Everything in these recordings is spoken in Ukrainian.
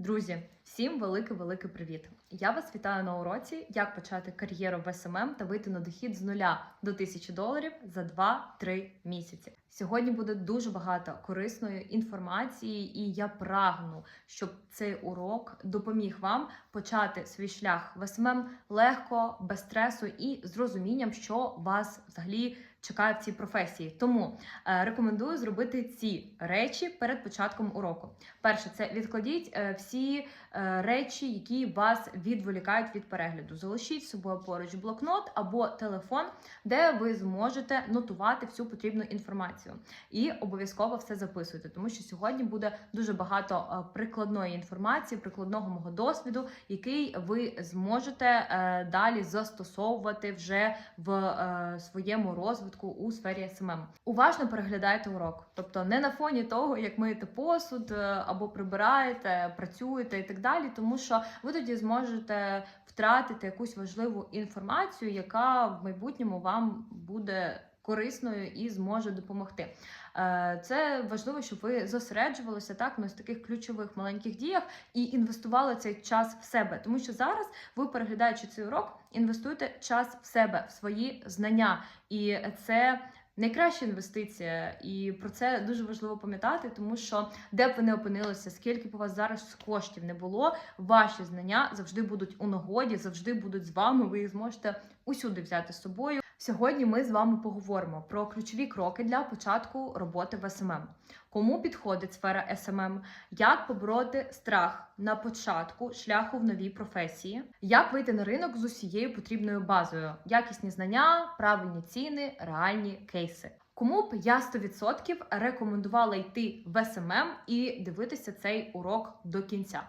Друзі, всім великий-великий привіт! Я вас вітаю на уроці, як почати кар'єру в СММ та вийти на дохід з нуля до 1000 доларів за 2-3 місяці. Сьогодні буде дуже багато корисної інформації, і я прагну, щоб цей урок допоміг вам почати свій шлях в СММ легко, без стресу і з розумінням, що вас взагалі чекає в цій професії. Тому е, рекомендую зробити ці речі перед початком уроку. Перше, це відкладіть е, всі речі, які вас відволікають від перегляду. Залишіть з собою поруч блокнот або телефон, де ви зможете нотувати всю потрібну інформацію. І обов'язково все записуйте, тому що сьогодні буде дуже багато е, прикладної інформації, прикладного мого досвіду, який ви зможете е, далі застосовувати вже в е, своєму розвитку у сфері СММ. Уважно переглядайте урок, тобто не на фоні того, як миєте посуд е, або прибираєте, працюєте і так далі, тому що ви тоді зможете втратити якусь важливу інформацію, яка в майбутньому вам буде корисною і зможе допомогти. Е, Це важливо, щоб ви зосереджувалися так на таких ключових маленьких діях і інвестували цей час в себе, тому що зараз ви, переглядаючи цей урок, інвестуєте час в себе, в свої знання, і це. Найкраща інвестиція, і про це дуже важливо пам'ятати, тому що де б ви не опинилися, скільки б у вас зараз коштів не було, ваші знання завжди будуть у нагоді, завжди будуть з вами. Ви їх зможете усюди взяти з собою. Сьогодні ми з вами поговоримо про ключові кроки для початку роботи в СММ. Кому підходить сфера СММ, як побороти страх на початку шляху в новій професії, як вийти на ринок з усією потрібною базою, якісні знання, правильні ціни, реальні кейси. Кому б я 100% рекомендувала йти в СММ і дивитися цей урок до кінця.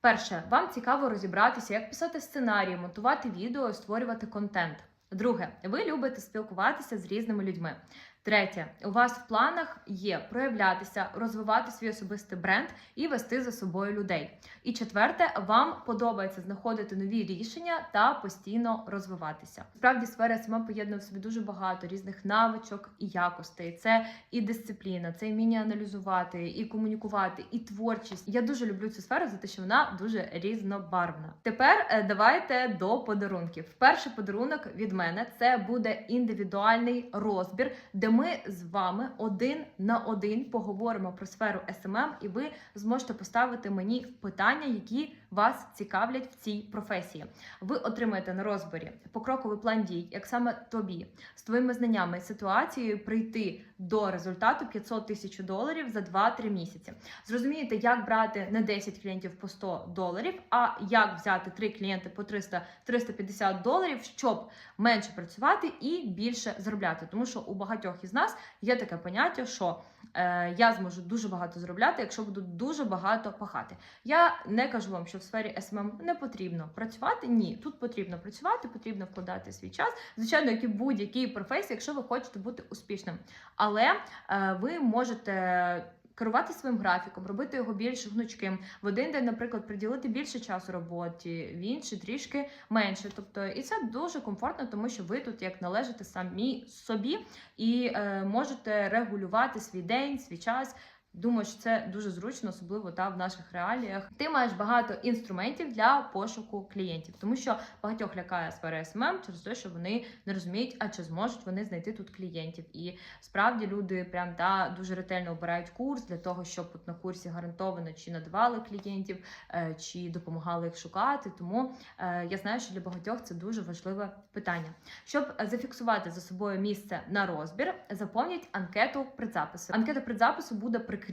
Перше, вам цікаво розібратися, як писати сценарії, монтувати відео, створювати контент. Друге, ви любите спілкуватися з різними людьми. Третє, у вас в планах є проявлятися, розвивати свій особистий бренд і вести за собою людей. І четверте, вам подобається знаходити нові рішення та постійно розвиватися. Справді, сфера СММ поєднує в собі дуже багато різних навичок і якостей. Це і дисципліна, це вміння аналізувати, і комунікувати, і творчість. Я дуже люблю цю сферу за те, що вона дуже різнобарвна. Тепер е, давайте до подарунків. Перший подарунок від мене це буде індивідуальний розбір, де ми з вами один на один поговоримо про сферу SMM, і ви зможете поставити мені питання, які вас цікавлять в цій професії. Ви отримаєте на розборі покроковий план дій, як саме тобі з твоїми знаннями і ситуацією прийти до результату 500 тисяч доларів за 2-3 місяці. Зрозумієте, як брати не 10 клієнтів по 100 доларів, а як взяти 3 клієнти по 300-350 доларів, щоб менше працювати і більше заробляти. Тому що у багатьох із нас є таке поняття, що е, я зможу дуже багато заробляти, якщо буду дуже багато пахати. Я не кажу вам, що в сфері СММ не потрібно працювати. Ні, тут потрібно працювати, потрібно вкладати свій час. Звичайно, як і будь-якій професії, якщо ви хочете бути успішним. Але е, ви можете. Керувати своїм графіком, робити його більш гнучким. В один день, наприклад, приділити більше часу роботі, в інший трішки менше. Тобто, і це дуже комфортно, тому що ви тут як належите самі собі і е, можете регулювати свій день, свій час. Думаю, що це дуже зручно, особливо та в наших реаліях. Ти маєш багато інструментів для пошуку клієнтів, тому що багатьох лякає сфера СММ через те, що вони не розуміють, а чи зможуть вони знайти тут клієнтів. І справді люди прям та дуже ретельно обирають курс для того, щоб от на курсі гарантовано чи надавали клієнтів, е, чи допомагали їх шукати. Тому е, я знаю, що для багатьох це дуже важливе питання. Щоб зафіксувати за собою місце на розбір, заповніть анкету предзапису. Анкета предзапису буде прикріплена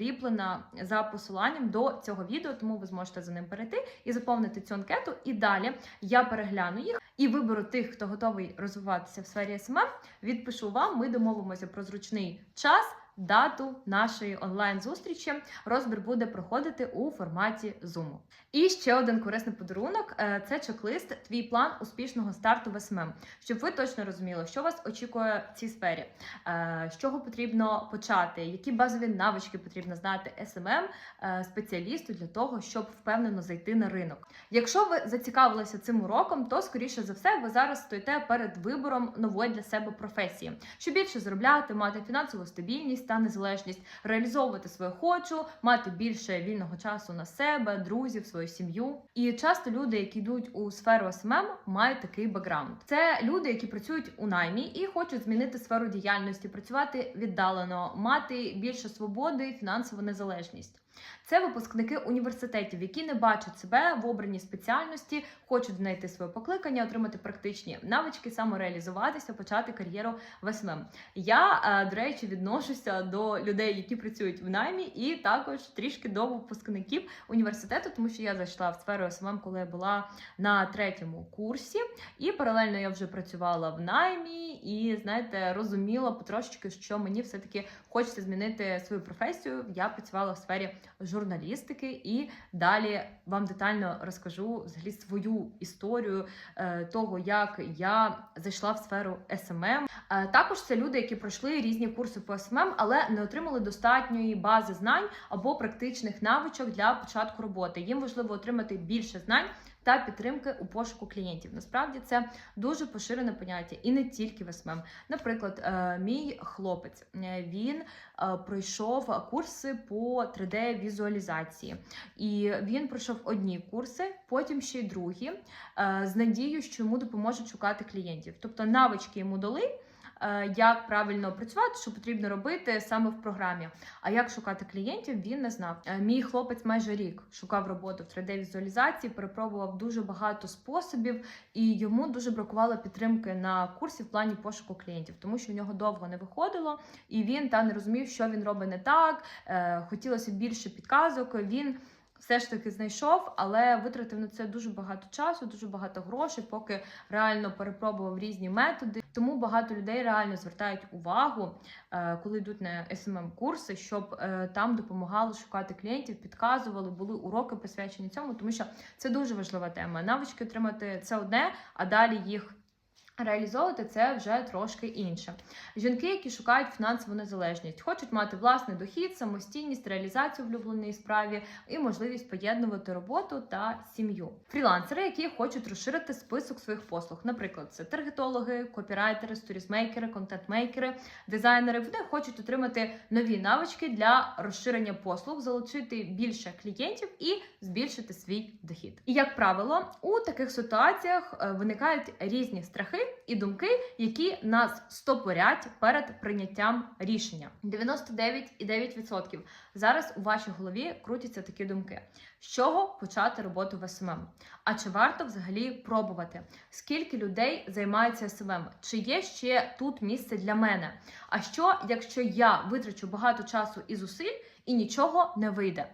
за посиланням до цього відео, тому ви зможете за ним перейти і заповнити цю анкету. І далі я перегляну їх і виберу тих, хто готовий розвиватися в сфері СММ. Відпишу вам. Ми домовимося про зручний час. Дату нашої онлайн-зустрічі розбір буде проходити у форматі Zoom. І ще один корисний подарунок е, це чек-лист, твій план успішного старту в СММ, щоб ви точно розуміли, що вас очікує в цій сфері, е, з чого потрібно почати, які базові навички потрібно знати СММ е, спеціалісту для того, щоб впевнено зайти на ринок. Якщо ви зацікавилися цим уроком, то скоріше за все ви зараз стоїте перед вибором нової для себе професії, щоб більше заробляти, мати фінансову стабільність та незалежність, реалізовувати своє хочу, мати більше вільного часу на себе, друзів, свою сім'ю. І часто люди, які йдуть у сферу СММ, мають такий бекграунд. Це люди, які працюють у наймі і хочуть змінити сферу діяльності, працювати віддалено, мати більше свободи і фінансову незалежність. Це випускники університетів, які не бачать себе в обраній спеціальності, хочуть знайти своє покликання, отримати практичні навички, самореалізуватися, почати кар'єру в СММ. Я, е, до речі, відношуся до людей, які працюють в наймі, і також трішки до випускників університету, тому що я зайшла в сферу СММ, коли я була на третьому курсі, і паралельно я вже працювала в наймі і знаєте, розуміла потрошечки, що мені все таки хочеться змінити свою професію. Я працювала в сфері журналістики, і далі вам детально розкажу взагалі свою історію е, того, як я зайшла в сферу SMM. Е, також це люди, які пройшли різні курси по SMM, але не отримали достатньої бази знань або практичних навичок для початку роботи. Їм важливо отримати більше знань. Та підтримки у пошуку клієнтів. Насправді це дуже поширене поняття, і не тільки в СММ. Наприклад, е, мій хлопець він пройшов курси по 3D-візуалізації, і він пройшов одні курси, потім ще й другі, з надією, що йому допоможуть шукати клієнтів. Тобто навички йому дали. Е, як правильно працювати, що потрібно робити саме в програмі. А як шукати клієнтів, він не знав. Е, мій хлопець майже рік шукав роботу в 3D-візуалізації, перепробував дуже багато способів, і йому дуже бракувало підтримки на курсі в плані пошуку клієнтів, тому що в нього довго не виходило, і він та не розумів, що він робить не так. Е, хотілося більше підказок. Він все ж таки знайшов, але витратив на це дуже багато часу, дуже багато грошей, поки реально перепробував різні методи. Тому багато людей реально звертають увагу, е, коли йдуть на smm курси щоб е, там допомагали шукати клієнтів, підказували, були уроки присвячені цьому, тому що це дуже важлива тема. Навички отримати це одне, а далі їх. Реалізовувати це вже трошки інше. Жінки, які шукають фінансову незалежність, хочуть мати власний дохід, самостійність, реалізацію в улюбленій справі і можливість поєднувати роботу та сім'ю. Фрілансери, які хочуть розширити список своїх послуг, наприклад, це таргетологи, копірайтери, сторісмейкери, контентмейкери, дизайнери. Вони хочуть отримати нові навички для розширення послуг, залучити більше клієнтів і збільшити свій дохід. І як правило, у таких ситуаціях е, виникають різні страхи і думки, які нас стопорять перед прийняттям рішення. 99,9% зараз у вашій голові крутяться такі думки. З чого почати роботу в СММ? А чи варто взагалі пробувати? Скільки людей займається СММ? Чи є ще тут місце для мене? А що, якщо я витрачу багато часу і зусиль і нічого не вийде?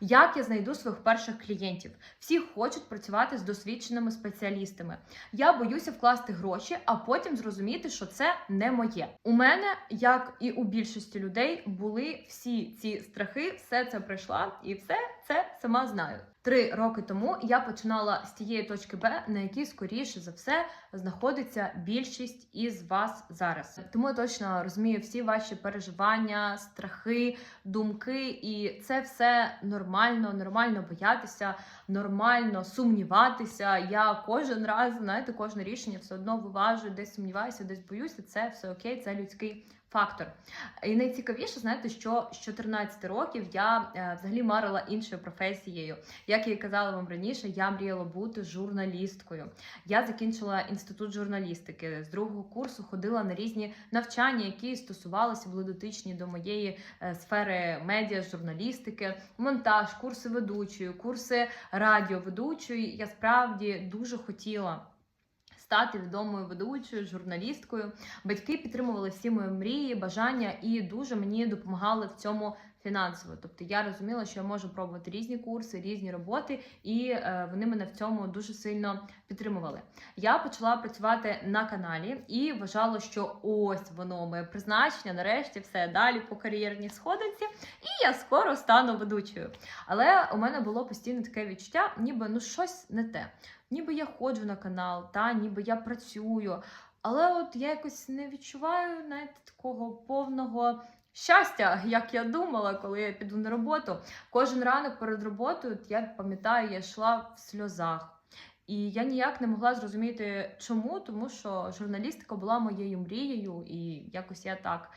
Як я знайду своїх перших клієнтів? Всі хочуть працювати з досвідченими спеціалістами. Я боюся вкласти гроші, а потім зрозуміти, що це не моє. У мене, як і у більшості людей, були всі ці страхи, все це пройшла, і все це сама знаю. Три роки тому я починала з тієї точки Б, на якій скоріше за все знаходиться більшість із вас зараз. Тому я точно розумію всі ваші переживання, страхи, думки, і це все нормально, нормально боятися, нормально сумніватися. Я кожен раз знаєте, кожне рішення все одно виважую, десь сумніваюся, десь боюся. Це все окей, це людський фактор. І найцікавіше, знаєте, що з 14 років я е, взагалі марила іншою професією. Як я і казала вам раніше, я мріяла бути журналісткою. Я закінчила інститут журналістики. З другого курсу ходила на різні навчання, які стосувалися були дотичні до моєї е, сфери медіа, журналістики, монтаж, курси ведучої, курси радіоведучої. Я справді дуже хотіла стати відомою ведучою, журналісткою. Батьки підтримували всі мої мрії, бажання і дуже мені допомагали в цьому фінансово. Тобто я розуміла, що я можу пробувати різні курси, різні роботи, і е, вони мене в цьому дуже сильно підтримували. Я почала працювати на каналі і вважала, що ось воно моє призначення. Нарешті все далі по кар'єрній сходинці, і я скоро стану ведучою. Але у мене було постійно таке відчуття, ніби ну щось не те ніби я ходжу на канал, та ніби я працюю. Але от я якось не відчуваю навіть такого повного щастя, як я думала, коли я піду на роботу. Кожен ранок перед роботою, я пам'ятаю, я йшла в сльозах. І я ніяк не могла зрозуміти, чому, тому що журналістика була моєю мрією, і якось я так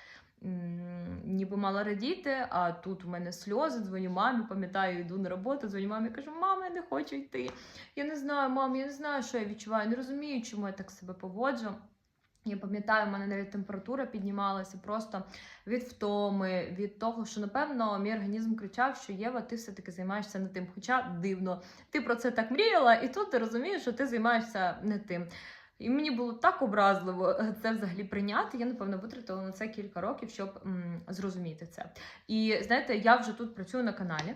ніби мала радіти, а тут у мене сльози, дзвоню мамі, пам'ятаю, йду на роботу, дзвоню мамі, кажу, мама, я не хочу йти. Я не знаю, мам, я не знаю, що я відчуваю, не розумію, чому я так себе поводжу. Я пам'ятаю, в мене навіть температура піднімалася просто від втоми, від того, що напевно мій організм кричав, що Єва, ти все-таки займаєшся не тим. Хоча дивно, ти про це так мріяла, і тут ти розумієш, що ти займаєшся не тим. І мені було так образливо це взагалі прийняти. Я напевно витратила на це кілька років, щоб м, зрозуміти це. І знаєте, я вже тут працюю на каналі.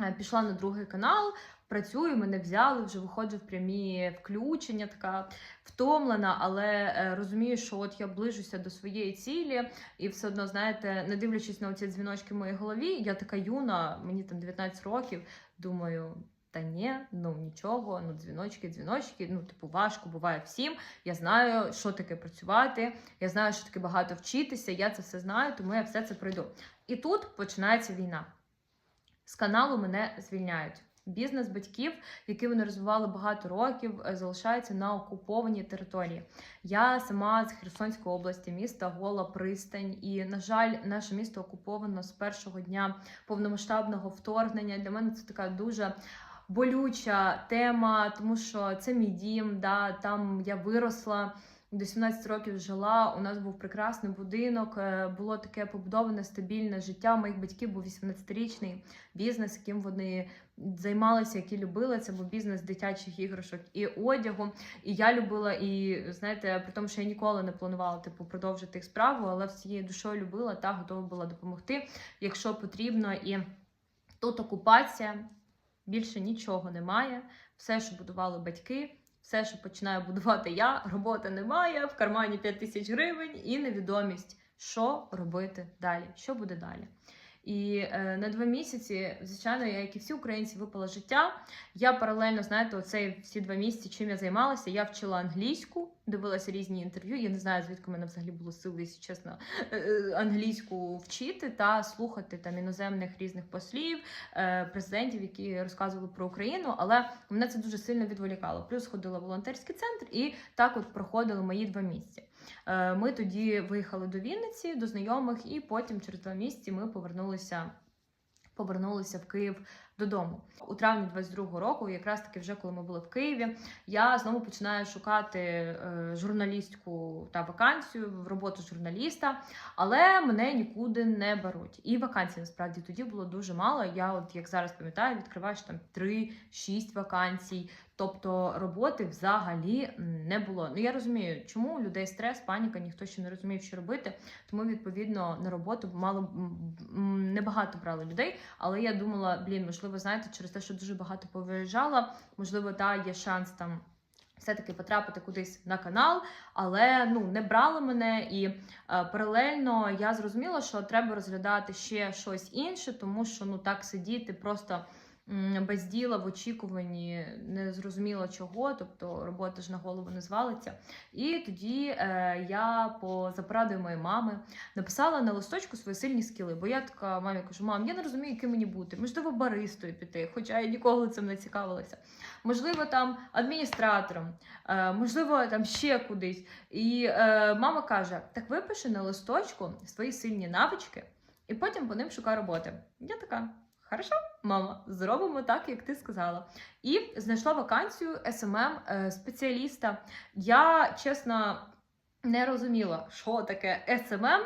Е, Пішла на другий канал, працюю, мене взяли, вже виходжу в прямі включення, така втомлена, але е, розумію, що от я ближуся до своєї цілі, і все одно, знаєте, не дивлячись на ці дзвіночки в моїй голові, я така юна, мені там 19 років, думаю. Та ні, ну нічого, ну дзвіночки, дзвіночки, ну типу важко буває всім. Я знаю, що таке працювати, я знаю, що таке багато вчитися. Я це все знаю, тому я все це пройду. І тут починається війна. З каналу мене звільняють. Бізнес батьків, який вони розвивали багато років, е, залишається на окупованій території. Я сама з Херсонської області, міста Гола Пристань, і на жаль, наше місто окуповано з першого дня повномасштабного вторгнення. Для мене це така дуже болюча тема, тому що це мій дім. Да, там я виросла. До 17 років жила. У нас був прекрасний будинок. е, Було таке побудоване стабільне життя. Моїх батьків був 18-річний бізнес, яким вони займалися, які любили. Це був бізнес дитячих іграшок і одягу. І я любила, і знаєте, при тому, що я ніколи не планувала типу продовжити їх справу, але всією душою любила та готова була допомогти, якщо потрібно. І тут окупація більше нічого немає. Все, що будували батьки. Все, що починаю будувати я, роботи немає, в кармані 5 тисяч гривень і невідомість, що робити далі, що буде далі. І е, на два місяці, звичайно, я, як і всі українці, випала життя. Я паралельно, знаєте, оцей всі два місяці, чим я займалася, я вчила англійську, дивилася різні інтерв'ю. Я не знаю, звідки мене взагалі було сили, якщо чесно, е, е, англійську вчити та слухати там іноземних різних послів, е, президентів, які розказували про Україну. Але мене це дуже сильно відволікало. Плюс ходила в волонтерський центр, і так от проходили мої два місяці. Е, Ми тоді виїхали до Вінниці, до знайомих, і потім через два місяці ми повернулися. Повернулися в Київ додому у травні 22-го року, якраз таки, вже коли ми були в Києві, я знову починаю шукати е, журналістську та вакансію в роботу журналіста, але мене нікуди не беруть. І вакансій насправді тоді було дуже мало. Я, от як зараз пам'ятаю, відкриваю там 3-6 вакансій. Тобто роботи взагалі не було. Ну я розумію, чому у людей стрес, паніка, ніхто ще не розумів, що робити. Тому відповідно на роботу мало небагато брали людей. Але я думала, блін, можливо, знаєте, через те, що дуже багато повиїжджала, можливо, та є шанс там. Все-таки потрапити кудись на канал, але ну не брали мене, і е, паралельно я зрозуміла, що треба розглядати ще щось інше, тому що ну так сидіти просто без діла в очікуванні не зрозуміло чого, тобто робота ж на голову не звалиться. І тоді е, я по за порадою моєї мами написала на листочку свої сильні скіли. Бо я така мамі кажу, мам, я не розумію, яким мені бути. Можливо, баристою піти, хоча я ніколи цим не цікавилася. Можливо, там адміністратором, е, можливо, там ще кудись. І е, мама каже: так випиши на листочку свої сильні навички, і потім по ним шукай роботи. Я така. Хорошо, мама, зробимо так, як ти сказала. І знайшла вакансію СММ е, спеціаліста. Я чесно не розуміла, що таке СММ.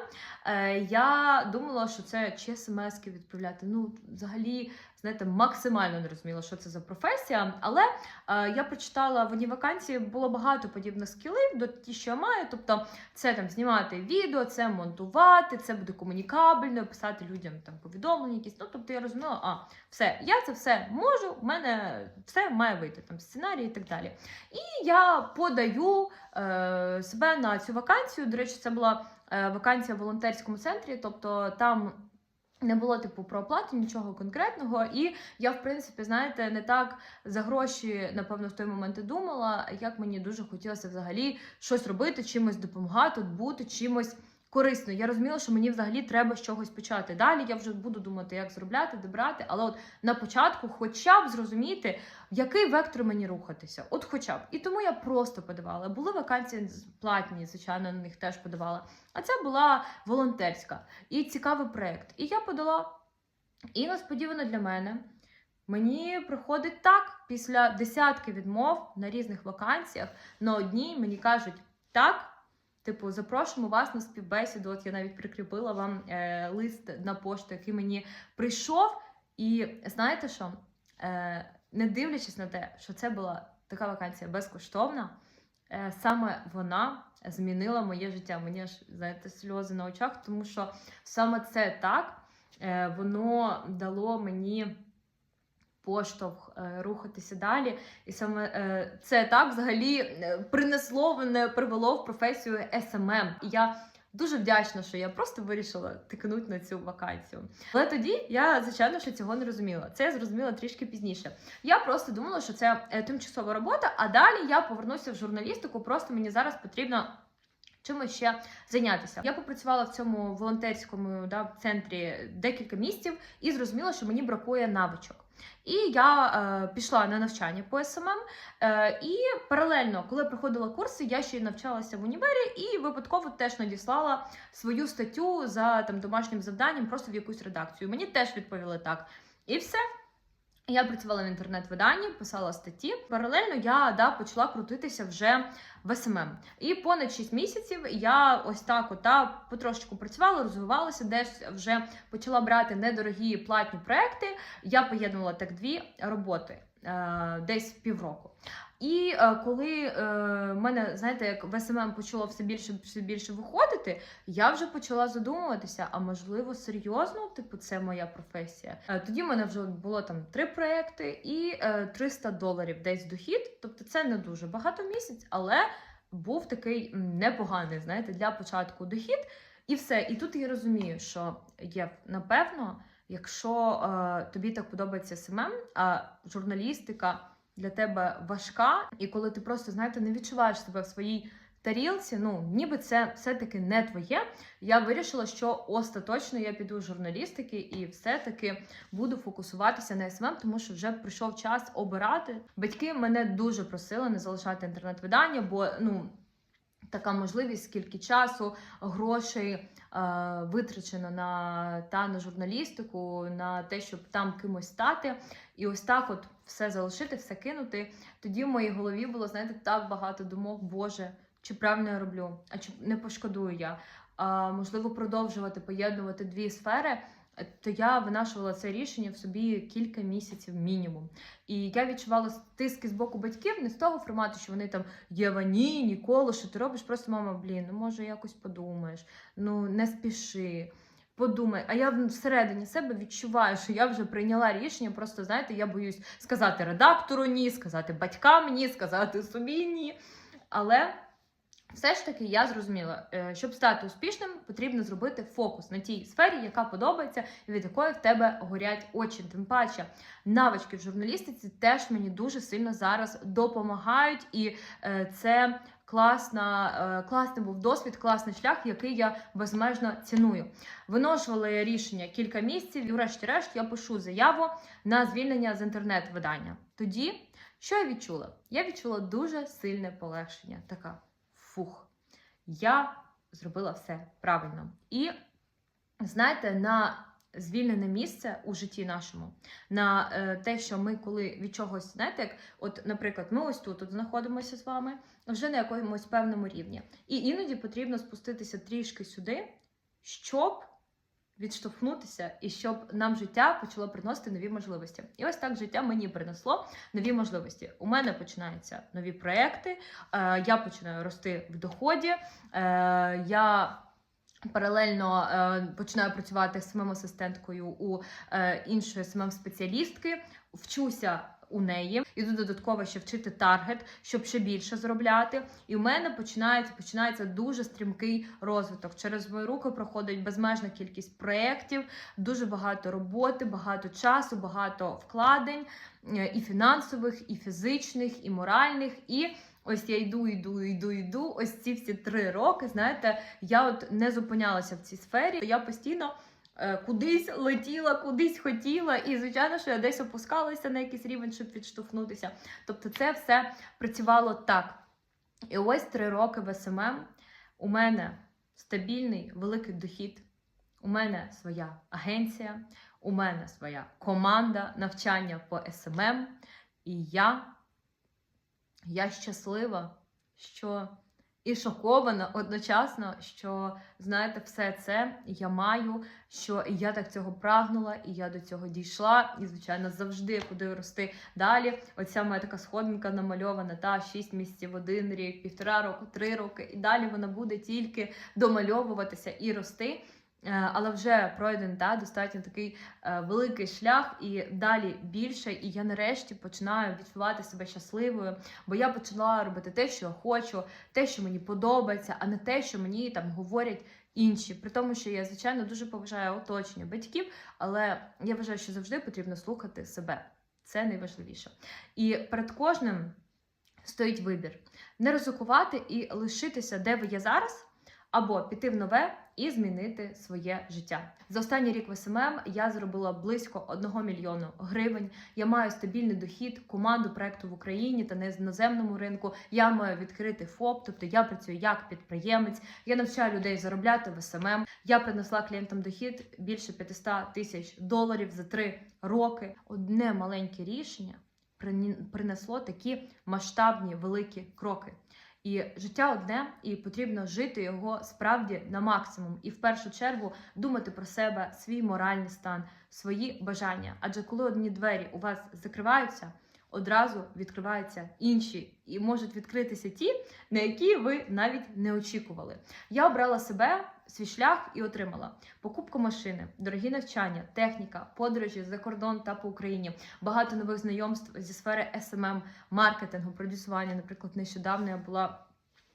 Е, Я думала, що це чи смски відправляти. Ну, взагалі, знаєте, максимально не розуміла, що це за професія. Але е, я прочитала в одній вакансії було багато подібних скілів до ті, що я маю. Тобто, це там знімати відео, це монтувати, це буде комунікабельно, писати людям там повідомлення, якісь. Ну, тобто я розуміла, а все, я це все можу, в мене все має вийти, там сценарій і так далі. І я подаю е, себе на цю вакансію. До речі, це була е, вакансія в волонтерському центрі, тобто там. Не було типу про оплату, нічого конкретного, і я, в принципі, знаєте, не так за гроші, напевно, в той момент і думала, як мені дуже хотілося взагалі щось робити, чимось допомагати, бути чимось корисно. Я розуміла, що мені взагалі треба з чогось почати. Далі я вже буду думати, як зробляти, де брати. Але от на початку, хоча б зрозуміти, в який вектор мені рухатися. От хоча б. І тому я просто подавала. Були вакансії платні, звичайно, на них теж подавала. А це була волонтерська і цікавий проєкт. І я подала. І несподівано для мене. Мені приходить так, після десятки відмов на різних вакансіях, на одній мені кажуть так. Типу, запрошуємо вас на співбесіду. От я навіть прикріпила вам е, лист на пошту, який мені прийшов. І знаєте що? Е, не дивлячись на те, що це була така вакансія безкоштовна, е, саме вона змінила моє життя. Мені аж знаєте, сльози на очах, тому що саме це так, е, воно дало мені поштовх е, рухатися далі. І саме е, це так взагалі е, принесло мене, привело в професію SMM. І я дуже вдячна, що я просто вирішила тикнути на цю вакансію. Але тоді я, звичайно, що цього не розуміла. Це я зрозуміла трішки пізніше. Я просто думала, що це тимчасова робота, а далі я повернуся в журналістику. Просто мені зараз потрібно. Чимось ще зайнятися. Я попрацювала в цьому волонтерському да, центрі декілька місяців і зрозуміла, що мені бракує навичок. І я е, пішла на навчання по СММ. Е, і паралельно, коли проходила курси, я ще й навчалася в універі і випадково теж надіслала свою статтю за там домашнім завданням просто в якусь редакцію. Мені теж відповіли так. І все. Я працювала в інтернет-виданні, писала статті. Паралельно я да, почала крутитися вже в СММ. І понад 6 місяців я ось так ота потрошечку працювала, розвивалася, десь вже почала брати недорогі платні проекти. Я поєднувала так дві роботи е, десь півроку. І е, коли е, в мене, знаєте, як в СММ почало все більше все більше виходити, я вже почала задумуватися, а можливо, серйозно, типу, це моя професія. Е, тоді в мене вже було там три проекти і е, 300 доларів десь дохід. Тобто це не дуже багато місяць, але був такий непоганий, знаєте, для початку дохід. І все. І тут я розумію, що є напевно, якщо е, тобі так подобається СММ, а журналістика для тебе важка, і коли ти просто знаєте не відчуваєш себе в своїй тарілці, ну ніби це все-таки не твоє. Я вирішила, що остаточно я піду з журналістики і все-таки буду фокусуватися на СММ, тому що вже прийшов час обирати. Батьки мене дуже просили не залишати інтернет-видання, бо ну. Така можливість, скільки часу, грошей е, витрачено на та на журналістику, на те, щоб там кимось стати, і ось так, от все залишити, все кинути. Тоді в моїй голові було знаєте так багато думок, Боже, чи правильно я роблю, а чи не пошкодую я? А, можливо, продовжувати поєднувати дві сфери. То я винашувала це рішення в собі кілька місяців мінімум. І я відчувала тиски з боку батьків не з того формату, що вони там Єва, ні, ніколи, що ти робиш? Просто мама, блін, ну може якось подумаєш, ну не спіши. Подумай, а я всередині себе відчуваю, що я вже прийняла рішення. Просто знаєте, я боюсь сказати редактору ні, сказати батькам ні, сказати собі ні. Але все ж таки я зрозуміла, е, щоб стати успішним, потрібно зробити фокус на тій сфері, яка подобається, і від якої в тебе горять очі. Тим паче навички в журналістиці теж мені дуже сильно зараз допомагають, і е, це класна, е, класний був досвід, класний шлях, який я безмежно ціную. Виношувала рішення кілька місяців, і врешті-решт я пишу заяву на звільнення з інтернет-видання. Тоді що я відчула? Я відчула дуже сильне полегшення. Така фух, я зробила все правильно. І знаєте, на звільнене місце у житті нашому, на е, те, що ми коли від чогось, знаєте, як, от, наприклад, ми ось тут от знаходимося з вами вже на якомусь певному рівні. І іноді потрібно спуститися трішки сюди, щоб відштовхнутися і щоб нам життя почало приносити нові можливості. І ось так життя мені принесло нові можливості. У мене починаються нові проекти, е, я починаю рости в доході. Е, я Паралельно е, починаю працювати самим асистенткою у е, іншої самим спеціалістки, вчуся у неї, іду додатково ще вчити таргет, щоб ще більше заробляти. І в мене починається починається дуже стрімкий розвиток. Через мої руки проходить безмежна кількість проєктів, дуже багато роботи, багато часу, багато вкладень е, і фінансових, і фізичних, і моральних. І Ось я йду, йду, йду, йду. Ось ці всі три роки. Знаєте, я от не зупинялася в цій сфері. Я постійно кудись летіла, кудись хотіла, і звичайно, що я десь опускалася на якийсь рівень, щоб відштовхнутися. Тобто, це все працювало так. І ось три роки в СММ у мене стабільний великий дохід. У мене своя агенція, у мене своя команда навчання по СММ. І я, я щаслива, що і шокована одночасно, що знаєте, все це я маю, що я так цього прагнула, і я до цього дійшла. І, звичайно, завжди куди рости далі. Оця моя така сходинка намальована, та 6 місяців, один рік, півтора року, три роки. І далі вона буде тільки домальовуватися і рости. Е, Але вже пройдений та достатньо такий е, великий шлях, і далі більше. І я нарешті починаю відчувати себе щасливою, бо я почала робити те, що я хочу, те, що мені подобається, а не те, що мені там говорять інші. При тому, що я, звичайно, дуже поважаю оточення батьків, але я вважаю, що завжди потрібно слухати себе. Це найважливіше. І перед кожним стоїть вибір: не ризикувати і лишитися, де ви є зараз, або піти в нове і змінити своє життя. За останній рік в СММ я заробила близько 1 мільйону гривень. Я маю стабільний дохід, команду проекту в Україні та на іноземному ринку. Я маю відкрити ФОП, тобто я працюю як підприємець. Я навчаю людей заробляти в СММ. Я принесла клієнтам дохід більше 500 тисяч доларів за три роки. Одне маленьке рішення принесло такі масштабні великі кроки. І життя одне, і потрібно жити його справді на максимум. І в першу чергу думати про себе, свій моральний стан, свої бажання. Адже коли одні двері у вас закриваються, одразу відкриваються інші, і можуть відкритися ті, на які ви навіть не очікували. Я обрала себе, свій шлях і отримала покупку машини, дорогі навчання, техніка, подорожі за кордон та по Україні, багато нових знайомств зі сфери SMM, маркетингу, продюсування. Наприклад, нещодавно я була.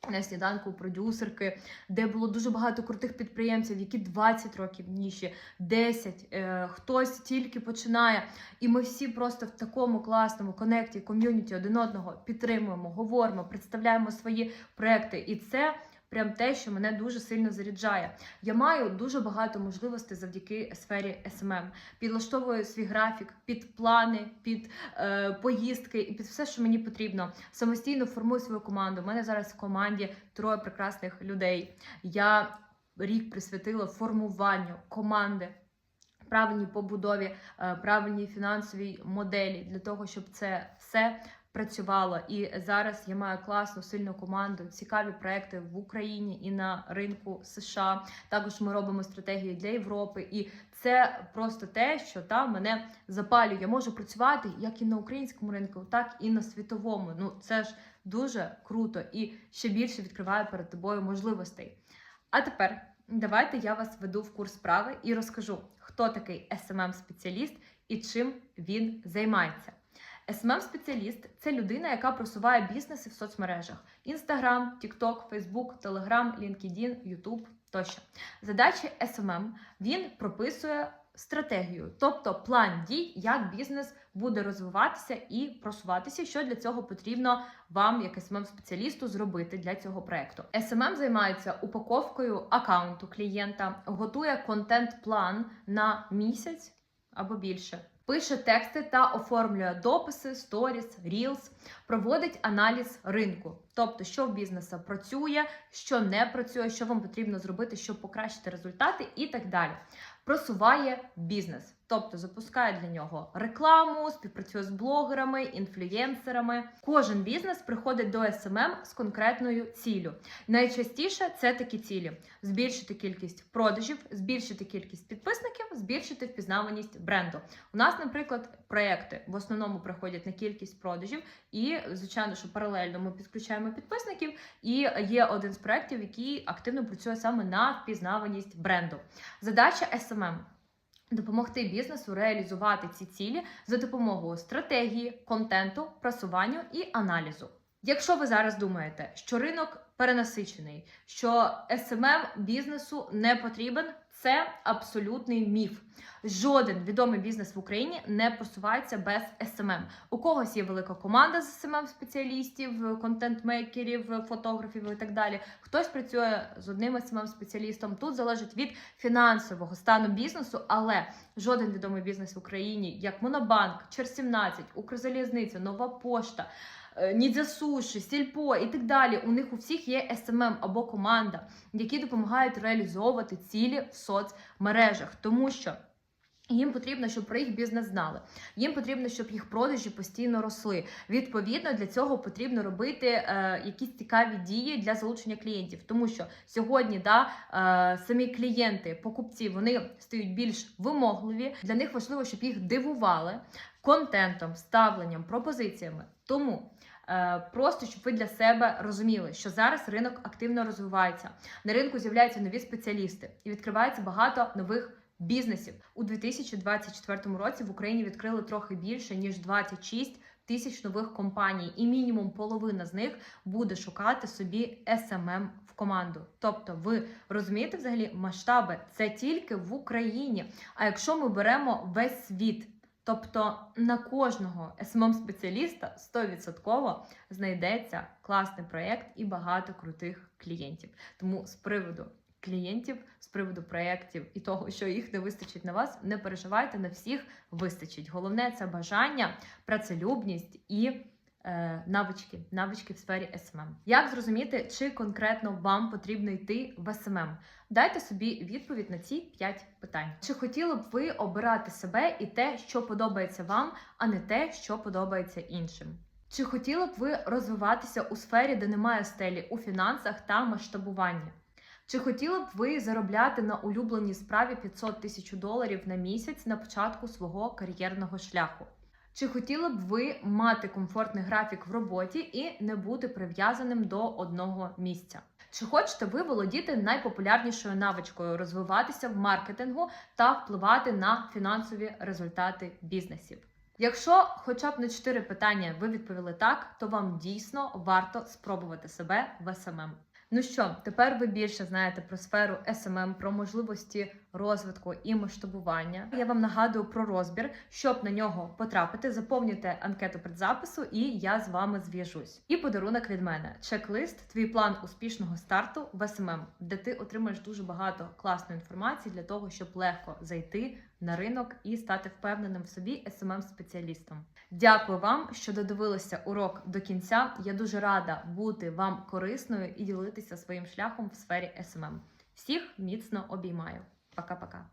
На сніданку продюсерки, де було дуже багато крутих підприємців, які 20 років ніші, 10, е, хтось тільки починає. І ми всі просто в такому класному конекті, ком'юніті один одного підтримуємо, говоримо, представляємо свої проекти. І це прям те, що мене дуже сильно заряджає. Я маю дуже багато можливостей завдяки сфері SMM. Підлаштовую свій графік під плани, під е, поїздки і під все, що мені потрібно. Самостійно формую свою команду. У мене зараз в команді троє прекрасних людей. Я рік присвятила формуванню команди. Правильній побудові, е, правильній фінансовій моделі для того, щоб це все працювало. І зараз я маю класну сильну команду, цікаві проекти в Україні і на ринку США. Також ми робимо стратегію для Європи, і це просто те, що там мене запалює. Я можу працювати як і на українському ринку, так і на світовому. Ну це ж дуже круто і ще більше відкриває перед тобою можливостей. А тепер давайте я вас веду в курс справи і розкажу, хто такий smm спеціаліст і чим він займається. Smm спеціаліст це людина, яка просуває бізнеси в соцмережах: Instagram, TikTok, Facebook, Telegram, LinkedIn, YouTube тощо. Задачі SMM він прописує стратегію, тобто план дій, як бізнес буде розвиватися і просуватися, що для цього потрібно вам, як smm спеціалісту зробити для цього проекту. SMM займається упаковкою аккаунту клієнта, готує контент-план на місяць або більше. Пише тексти та оформлює дописи, сторіс, рілс, проводить аналіз ринку, тобто, що в бізнесу працює, що не працює, що вам потрібно зробити, щоб покращити результати, і так далі. Просуває бізнес, тобто запускає для нього рекламу, співпрацює з блогерами, інфлюєнсерами. Кожен бізнес приходить до SMM з конкретною ціллю. Найчастіше це такі цілі: збільшити кількість продажів, збільшити кількість підписників, збільшити впізнаваність бренду. У нас, наприклад, проекти в основному приходять на кількість продажів, і звичайно, що паралельно ми підключаємо підписників. І є один з проєктів, який активно працює саме на впізнаваність бренду. Задача SMM – допомогти бізнесу реалізувати ці цілі за допомогою стратегії, контенту, просуванню і аналізу. Якщо ви зараз думаєте, що ринок перенасичений, що SMM бізнесу не потрібен, це абсолютний міф. Жоден відомий бізнес в Україні не просувається без SMM. У когось є велика команда з SMM спеціалістів, контент-мейкерів, фотографів і так далі. Хтось працює з одним SMM спеціалістом. Тут залежить від фінансового стану бізнесу, але жоден відомий бізнес в Україні, як Монобанк, Чер17, Укрзалізниця, Нова Пошта. Е, Нідзя Суші, Сільпо і так далі. У них у всіх є SMM або команда, які допомагають реалізовувати цілі в соцмережах, тому що їм потрібно, щоб про їх бізнес знали. Їм потрібно, щоб їх продажі постійно росли. Відповідно, для цього потрібно робити е, якісь цікаві дії для залучення клієнтів, тому що сьогодні да, е, самі клієнти, покупці, вони стають більш вимогливі. Для них важливо, щоб їх дивували контентом, ставленням, пропозиціями. Тому. е, Просто щоб ви для себе розуміли, що зараз ринок активно розвивається. На ринку з'являються нові спеціалісти і відкривається багато нових бізнесів. У 2024 році в Україні відкрили трохи більше ніж 26 тисяч нових компаній, і мінімум половина з них буде шукати собі SMM в команду. Тобто, ви розумієте взагалі масштаби це тільки в Україні. А якщо ми беремо весь світ, тобто на кожного smm спеціаліста 100% знайдеться класний проєкт і багато крутих клієнтів. Тому з приводу клієнтів, з приводу проєктів і того, що їх не вистачить на вас, не переживайте, на всіх вистачить. Головне це бажання, працелюбність і навички, навички в сфері SMM. Як зрозуміти, чи конкретно вам потрібно йти в SMM? Дайте собі відповідь на ці 5 питань. Чи хотіли б ви обирати себе і те, що подобається вам, а не те, що подобається іншим? Чи хотіли б ви розвиватися у сфері, де немає стелі у фінансах та масштабуванні? Чи хотіли б ви заробляти на улюбленій справі 500 тисяч доларів на місяць на початку свого кар'єрного шляху? Чи хотіли б ви мати комфортний графік в роботі і не бути прив'язаним до одного місця? Чи хочете ви володіти найпопулярнішою навичкою розвиватися в маркетингу та впливати на фінансові результати бізнесів? Якщо хоча б на 4 питання ви відповіли так, то вам дійсно варто спробувати себе в SMM. Ну що, тепер ви більше знаєте про сферу SMM, про можливості розвитку і масштабування. Я вам нагадую про розбір, щоб на нього потрапити, заповнюйте анкету предзапису, і я з вами зв'яжусь. І подарунок від мене: чек-лист, твій план успішного старту в SMM, де ти отримаєш дуже багато класної інформації для того, щоб легко зайти на ринок і стати впевненим в собі smm спеціалістом Дякую вам, що додивилися урок до кінця. Я дуже рада бути вам корисною і ділитися своїм шляхом в сфері СММ. Всіх міцно обіймаю. Пока-пока.